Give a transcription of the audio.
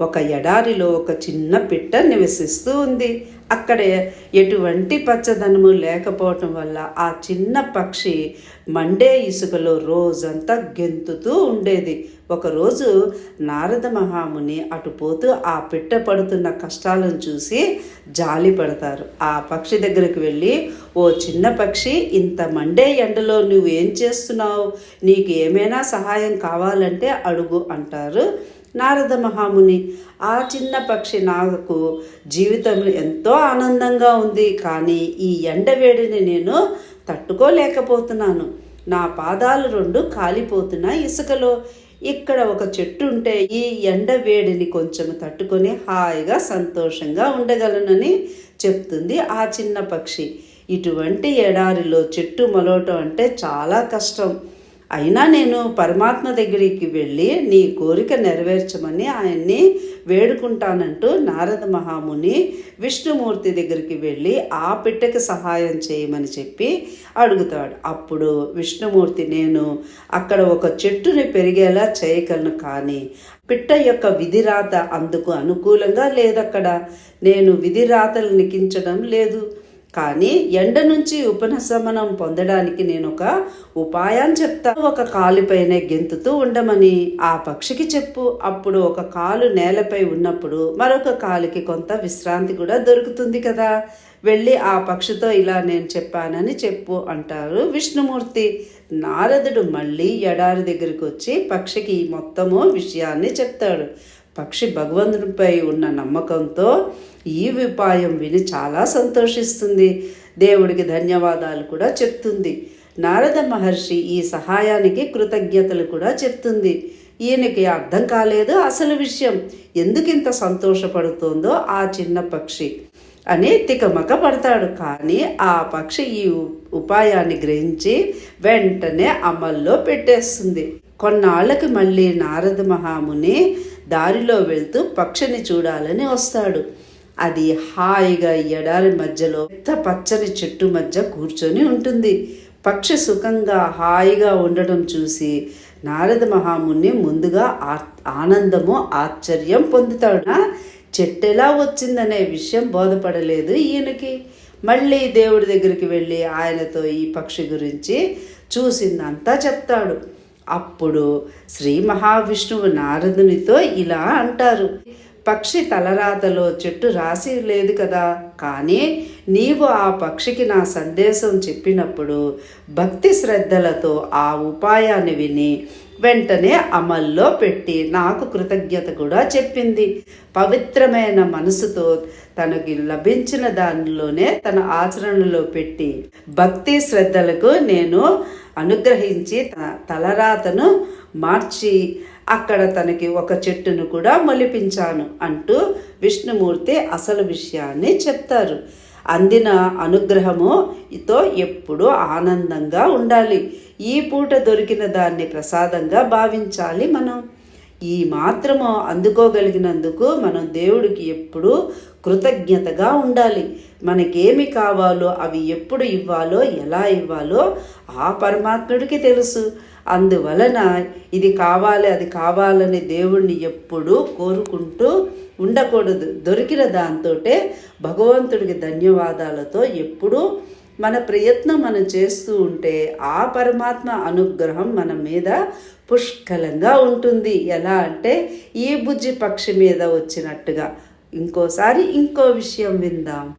ఒక ఎడారిలో ఒక చిన్న పిట్ట నివసిస్తూ ఉంది. అక్కడ ఎటువంటి పచ్చదనము లేకపోవటం వల్ల ఆ చిన్న పక్షి మండే ఇసుకలో రోజంతా గెంతుతూ ఉండేది. ఒకరోజు నారద మహాముని అటు పోతూ ఆ పిట్ట పడుతున్న కష్టాలను చూసి జాలి పడతారు. ఆ పక్షి దగ్గరికి వెళ్ళి ఓ చిన్న పక్షి ఇంత మండే ఎండలో నువ్వు ఏం చేస్తున్నావు? నీకు ఏమైనా సహాయం కావాలంటే అడుగు అంటారు నారద మహాముని. ఆ చిన్న పక్షి నాకు జీవితంలో ఎంతో ఆనందంగా ఉంది. కానీ ఈ ఎండవేడిని నేను తట్టుకోలేకపోతున్నాను. నా పాదాలు రెండు కాలిపోతున్నాయి ఇసుకలో. ఇక్కడ ఒక చెట్టు ఉంటే ఈ ఎండ వేడిని కొంచెం తట్టుకొని హాయిగా సంతోషంగా ఉండగలనని చెప్తుంది ఆ చిన్న పక్షి. ఇటువంటి ఎడారిలో చెట్టు మొలవటం అంటే చాలా కష్టం. అయినా నేను పరమాత్మ దగ్గరికి వెళ్ళి నీ కోరిక నెరవేర్చమని ఆయన్ని వేడుకుంటానంటూ నారద మహాముని విష్ణుమూర్తి దగ్గరికి వెళ్ళి ఆ పిట్టకి సహాయం చేయమని చెప్పి అడుగుతాడు. అప్పుడు విష్ణుమూర్తి నేను అక్కడ ఒక చెట్టుని పెరిగేలా చేయగలను కానీ పిట్ట యొక్క విధిరాత అందుకు అనుకూలంగా లేదక్కడ. నేను విధిరాతలు నికించడం లేదు. కానీ ఎండ నుంచి ఉపశమనం పొందడానికి నేను ఒక ఉపాయం చెప్తాను ఒక కాలుపైనే గెంతుతూ ఉండమని ఆ పక్షికి చెప్పు. అప్పుడు ఒక కాలు నేలపై ఉన్నప్పుడు మరొక కాలుకి కొంత విశ్రాంతి కూడా దొరుకుతుంది కదా. వెళ్ళి ఆ పక్షితో ఇలా నేను చెప్పానని చెప్పు అంటారు విష్ణుమూర్తి. నారదుడు మళ్ళీ ఎడారి దగ్గరికి వచ్చి పక్షికి మొత్తము విషయాన్ని చెప్తాడు. పక్షి భగవంతుడిపై ఉన్న నమ్మకంతో ఈ ఉపాయం విని చాలా సంతోషిస్తుంది. దేవుడికి ధన్యవాదాలు కూడా చెప్తుంది. నారద మహర్షి ఈ సహాయానికి కృతజ్ఞతలు కూడా చెప్తుంది. ఈయనకి అర్థం కాలేదు అసలు విషయం. ఎందుకింత సంతోషపడుతోందో ఆ చిన్న పక్షి. అని తికమక పడతాడు. కానీ ఆ పక్షి ఈ ఉపాయాన్ని గ్రహించి వెంటనే అమల్లో పెట్టేస్తుంది. కొన్నాళ్ళకి మళ్ళీ నారద మహాముని దారిలో వెళ్తూ పక్షిని చూడాలని వస్తాడు. అది హాయిగా ఎడారి మధ్యలో పెద్ద పచ్చని చెట్టు మధ్య కూర్చొని ఉంటుంది. పక్షి సుఖంగా హాయిగా ఉండడం చూసి నారద మహాముని ముందుగా ఆనందము ఆశ్చర్యం పొందుతాడు. చెట్టు ఎలా వచ్చిందనే విషయం బోధపడలేదు ఈయనకి. మళ్ళీ దేవుడి దగ్గరికి వెళ్ళి ఆయనతో ఈ పక్షి గురించి చూసిందంతా చెప్తాడు. అప్పుడు శ్రీ మహావిష్ణువు నారదునితో ఇలా అంటారు. పక్షి తలరాతలో చెట్టు రాసి లేదు కదా. కానీ నీవు ఆ పక్షికి నా సందేశం చెప్పినప్పుడు భక్తి శ్రద్ధలతో ఆ ఉపాయాన్ని విని వెంటనే అమల్లో పెట్టి నాకు కృతజ్ఞత కూడా చెప్పింది. పవిత్రమైన మనసుతో తనకి లభించిన దానిలోనే తన ఆచరణలో పెట్టి భక్తి శ్రద్ధలకు నేను అనుగ్రహించి తలరాతను మార్చి అక్కడ తనకి ఒక చెట్టును కూడా మొలిపించాను అంటూ విష్ణుమూర్తి అసలు విషయాన్ని చెప్తారు. అందిన అనుగ్రహముతో ఎప్పుడూ ఆనందంగా ఉండాలి. ఈ పూట దొరికిన దాన్ని ప్రసాదంగా భావించాలి మనం. ఈ మాత్రము అందుకోగలిగినందుకు మనం దేవుడికి ఎప్పుడూ కృతజ్ఞతగా ఉండాలి. మనకేమి కావాలో అవి ఎప్పుడు ఇవ్వాలో ఎలా ఇవ్వాలో ఆ పరమాత్ముడికి తెలుసు. అందువలన ఇది కావాలి అది కావాలని దేవుణ్ణి ఎప్పుడూ కోరుకుంటూ ఉండకూడదు. దొరికిన దాంతో భగవంతుడికి ధన్యవాదాలతో ఎప్పుడూ మన ప్రయత్నం మనం చేస్తూ ఉంటే ఆ పరమాత్మ అనుగ్రహం మన మీద పుష్కలంగా ఉంటుంది. ఎలా అంటే ఈ బుజ్జి పక్షి మీద వచ్చినట్టుగా. ఇంకోసారి ఇంకో విషయం విందాం.